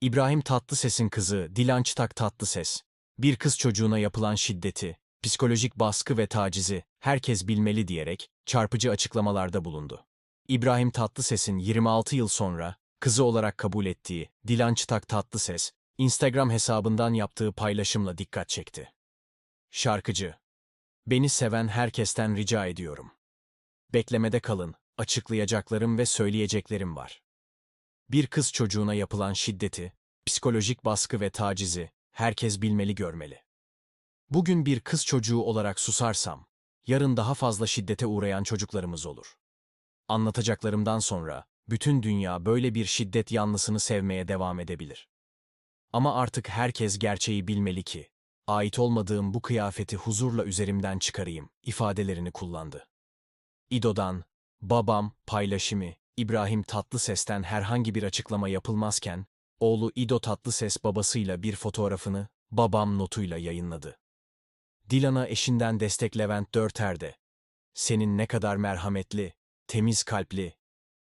İbrahim Tatlıses'in kızı Dilan Çıtak Tatlıses, bir kız çocuğuna yapılan şiddeti, psikolojik baskı ve tacizi herkes bilmeli diyerek çarpıcı açıklamalarda bulundu. İbrahim Tatlıses'in 26 yıl sonra kızı olarak kabul ettiği Dilan Çıtak Tatlıses, Instagram hesabından yaptığı paylaşımla dikkat çekti. Şarkıcı, beni seven herkesten rica ediyorum. Beklemede kalın, açıklayacaklarım ve söyleyeceklerim var. Bir kız çocuğuna yapılan şiddeti, psikolojik baskı ve tacizi herkes bilmeli görmeli. Bugün bir kız çocuğu olarak susarsam, yarın daha fazla şiddete uğrayan çocuklarımız olur. Anlatacaklarımdan sonra bütün dünya böyle bir şiddet yanlısını sevmeye devam edebilir. Ama artık herkes gerçeği bilmeli ki, ait olmadığım bu kıyafeti huzurla üzerimden çıkarayım ifadelerini kullandı. İdo'dan, babam paylaşımı, İbrahim Tatlıses'ten herhangi bir açıklama yapılmazken, oğlu İdo Tatlıses babasıyla bir fotoğrafını babam notuyla yayınladı. Dilan'a eşinden destek Levent Dörter'de. Senin ne kadar merhametli, temiz kalpli,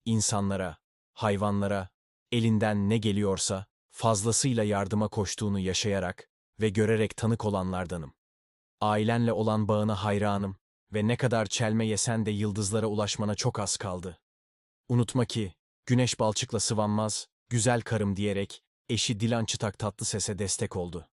insanlara, hayvanlara, elinden ne geliyorsa fazlasıyla yardıma koştuğunu yaşayarak ve görerek tanık olanlardanım. Ailenle olan bağına hayranım ve ne kadar çelme yesen de yıldızlara ulaşmana çok az kaldı. Unutma ki, güneş balçıkla sıvanmaz, güzel karım diyerek eşi Dilan Çıtak tatlı sese destek oldu.